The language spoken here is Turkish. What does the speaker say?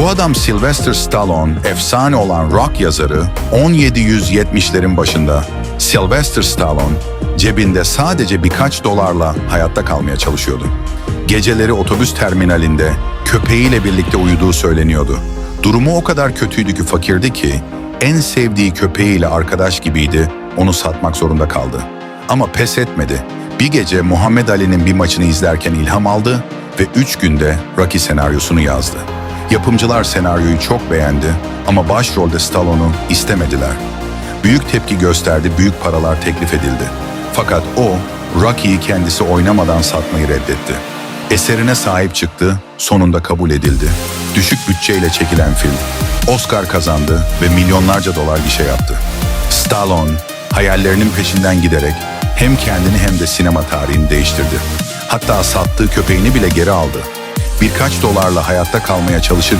Bu adam Sylvester Stallone, efsane olan rock yazarı 1770'lerin başında Sylvester Stallone cebinde sadece birkaç dolarla hayatta kalmaya çalışıyordu. Geceleri otobüs terminalinde köpeğiyle birlikte uyuduğu söyleniyordu. Durumu o kadar kötüydü ki fakirdi ki en sevdiği köpeğiyle arkadaş gibiydi, onu satmak zorunda kaldı. Ama pes etmedi. Bir gece Muhammed Ali'nin bir maçını izlerken ilham aldı ve üç günde Rocky senaryosunu yazdı. Yapımcılar senaryoyu çok beğendi ama başrolde Stallone'u istemediler. Büyük tepki gösterdi, büyük paralar teklif edildi. Fakat o, Rocky'yi kendisi oynamadan satmayı reddetti. Eserine sahip çıktı, sonunda kabul edildi. Düşük bütçeyle çekilen film, Oscar kazandı ve milyonlarca dolar gişe yaptı. Stallone, hayallerinin peşinden giderek hem kendini hem de sinema tarihini değiştirdi. Hatta sattığı köpeğini bile geri aldı. Birkaç dolarla hayatta kalmaya çalışır